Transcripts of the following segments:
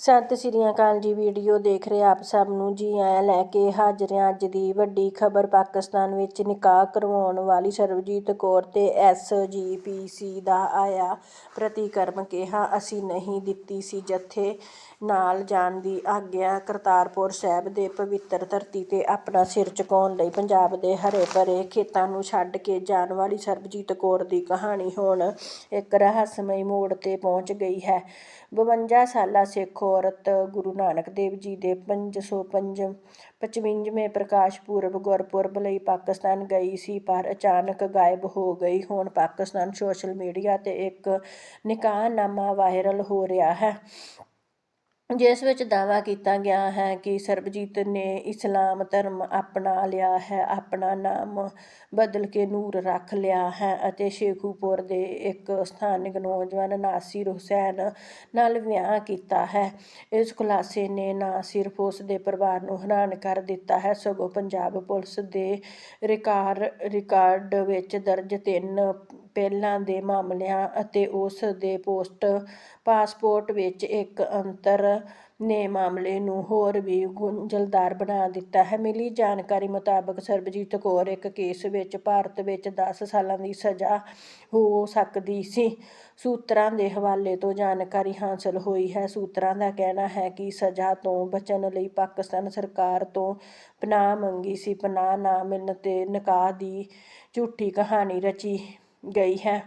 ਸਤਿ ਸ਼੍ਰੀ ਅਕਾਲ ਜੀ ਵੀਡੀਓ ਦੇਖ ਰਹੇ ਆਪ ਸਭ ਨੂੰ। ਜੀ ਆਇਆਂ ਲੈ ਕੇ ਹਾਜ਼ਰ ਹਾਂ ਅੱਜ ਦੀ ਵੱਡੀ ਖਬਰ ਪਾਕਿਸਤਾਨ ਵਿੱਚ ਨਿਕਾਹ ਕਰਵਾਉਣ ਵਾਲੀ ਸਰਬਜੀਤ ਕੌਰ ਤੇ ਐਸਜੀਪੀਸੀ ਦਾ ਆਇਆ ਪ੍ਰਤੀਕਰਮ। ਕਿਹਾ, ਅਸੀਂ ਨਹੀਂ ਦਿੱਤੀ ਸੀ ਜਥੇ ਨਾਲ ਜਾਣ ਦੀ ਆਗਿਆ। ਕਰਤਾਰਪੁਰ ਸਾਹਿਬ ਦੇ ਪਵਿੱਤਰ ਧਰਤੀ ਤੇ ਆਪਣਾ ਸਿਰ ਝੁਕਾਉਣ ਲਈ ਪੰਜਾਬ ਦੇ ਹਰੇ ਭਰੇ ਖੇਤਾਂ ਨੂੰ ਛੱਡ ਕੇ ਜਾਣ ਵਾਲੀ ਸਰਬਜੀਤ ਕੌਰ ਦੀ ਕਹਾਣੀ ਹੁਣ ਇੱਕ ਰਹੱਸਮਈ ਮੋੜ ਤੇ ਪਹੁੰਚ ਗਈ ਹੈ। 52 ਸਾਲਾ ਸਿੱਖ ਔਰਤ ਗੁਰੂ ਨਾਨਕ ਦੇਵ ਜੀ ਦੇ 555 55ਵੇਂ ਪ੍ਰਕਾਸ਼ ਪੁਰਬ ਗੁਰਪੁਰਬ ਲਈ ਪਾਕਿਸਤਾਨ ਗਈ ਸੀ, ਪਰ ਅਚਾਨਕ ਗਾਇਬ ਹੋ ਗਈ। ਹੁਣ ਪਾਕਿਸਤਾਨ ਸੋਸ਼ਲ ਮੀਡੀਆ ਤੇ ਇੱਕ ਨਿਕਾਹਨਾਮਾ ਵਾਇਰਲ ਹੋ ਰਿਹਾ ਹੈ। ਜਿਸ ਵਿੱਚ ਦਾਅਵਾ ਕੀਤਾ ਗਿਆ ਹੈ ਕਿ ਸਰਬਜੀਤ ਨੇ ਇਸਲਾਮ ਧਰਮ ਅਪਣਾ ਲਿਆ ਹੈ, ਆਪਣਾ ਨਾਮ ਬਦਲ ਕੇ ਨੂਰ ਰੱਖ ਲਿਆ ਹੈ ਅਤੇ ਸ਼ੇਖੂਪੁਰ ਦੇ ਇੱਕ ਸਥਾਨਕ ਨੌਜਵਾਨ ਨਾਸਿਰ ਹੁਸੈਨ ਨਾਲ ਵਿਆਹ ਕੀਤਾ ਹੈ। ਇਸ ਖੁਲਾਸੇ ਨੇ ਨਾ ਸਿਰਫ ਉਸ ਦੇ ਪਰਿਵਾਰ ਨੂੰ ਹੈਰਾਨ ਕਰ ਦਿੱਤਾ ਹੈ, ਸਗੋਂ ਪੰਜਾਬ ਪੁਲਿਸ ਦੇ ਰਿਕਾਰ, ਰਿਕਾਰਡ ਵਿੱਚ ਦਰਜ ਤਿੰਨ ਪਹਿਲਾਂ ਦੇ ਮਾਮਲਿਆਂ ਅਤੇ ਉਸ ਦੇ ਪੋਸਟ ਪਾਸਪੋਰਟ ਵਿੱਚ ਇੱਕ ਅੰਤਰ ਨੇ ਮਾਮਲੇ ਨੂੰ ਹੋਰ ਵੀ ਗੁੰਝਲਦਾਰ ਬਣਾ ਦਿੱਤਾ ਹੈ। ਮਿਲੀ ਜਾਣਕਾਰੀ ਮੁਤਾਬਕ ਸਰਬਜੀਤ ਕੌਰ ਇੱਕ ਕੇਸ ਵਿੱਚ ਭਾਰਤ ਵਿੱਚ 10 ਸਾਲਾਂ ਦੀ ਸਜ਼ਾ ਹੋ ਸਕਦੀ ਸੀ। ਸੂਤਰਾਂ ਦੇ ਹਵਾਲੇ ਤੋਂ ਜਾਣਕਾਰੀ ਹਾਸਲ ਹੋਈ ਹੈ। ਸੂਤਰਾਂ ਦਾ ਕਹਿਣਾ ਹੈ ਕਿ ਸਜ਼ਾ ਤੋਂ ਬਚਣ ਲਈ ਪਾਕਿਸਤਾਨ ਸਰਕਾਰ ਤੋਂ ਪਨਾਹ ਮੰਗੀ ਸੀ। ਪਨਾਹ ਨਾ ਮਿਲਣ ਤੇ ਨਿਕਾਹ ਦੀ ਝੂਠੀ ਕਹਾਣੀ ਰਚੀ। ਗਈ ਹੈ।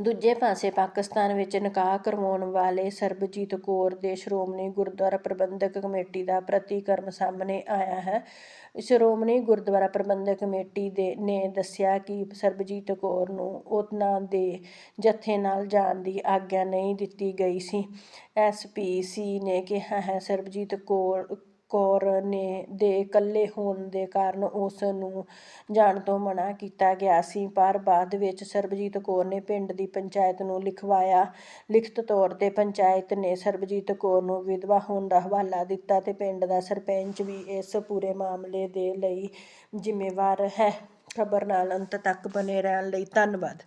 ਦੂਜੇ ਪਾਸੇ ਪਾਕਿਸਤਾਨ ਵਿੱਚ ਨਿਕਾਹ ਕਰਵਾਉਣ ਵਾਲੇ ਸਰਬਜੀਤ ਕੌਰ ਦੇ ਸ਼੍ਰੋਮਣੀ ਗੁਰਦੁਆਰਾ ਪ੍ਰਬੰਧਕ ਕਮੇਟੀ ਦਾ ਪ੍ਰਤੀਕਰਮ ਸਾਹਮਣੇ ਆਇਆ ਹੈ। ਸ਼੍ਰੋਮਣੀ ਗੁਰਦੁਆਰਾ ਪ੍ਰਬੰਧਕ ਕਮੇਟੀ ਦੇ ਨੇ ਦੱਸਿਆ ਕਿ ਸਰਬਜੀਤ ਕੌਰ ਨੂੰ ਉਹਨਾਂ ਦੇ ਜਥੇ ਨਾਲ ਜਾਣ ਦੀ ਆਗਿਆ ਨਹੀਂ ਦਿੱਤੀ ਗਈ ਸੀ। ਐਸਪੀਸੀ ਨੇ ਕਿਹਾ ਹੈ, ਸਰਬਜੀਤ ਕੌਰ ਕੌਰ ਨੇ ਦੇ ਇਕੱਲੇ ਹੋਣ ਦੇ ਕਾਰਨ ਉਸ ਨੂੰ ਜਾਣ ਤੋਂ ਮਨਾ ਕੀਤਾ ਗਿਆ ਸੀ। ਪਰ ਬਾਅਦ ਵਿੱਚ ਸਰਬਜੀਤ ਕੌਰ ਨੇ ਪਿੰਡ ਦੀ ਪੰਚਾਇਤ ਨੂੰ ਲਿਖਵਾਇਆ। ਲਿਖਤ ਤੌਰ ਤੇ ਪੰਚਾਇਤ ਨੇ ਸਰਬਜੀਤ ਕੌਰ ਨੂੰ ਵਿਧਵਾ ਹੋਣ ਦਾ ਹਵਾਲਾ ਦਿੱਤਾ ਅਤੇ ਪਿੰਡ ਦਾ ਸਰਪੰਚ ਵੀ ਇਸ ਪੂਰੇ ਮਾਮਲੇ ਦੇ ਲਈ ਜ਼ਿੰਮੇਵਾਰ ਹੈ। ਖਬਰ ਨਾਲ ਅੰਤ ਤੱਕ ਬਣੇ ਰਹਿਣ ਲਈ ਧੰਨਵਾਦ।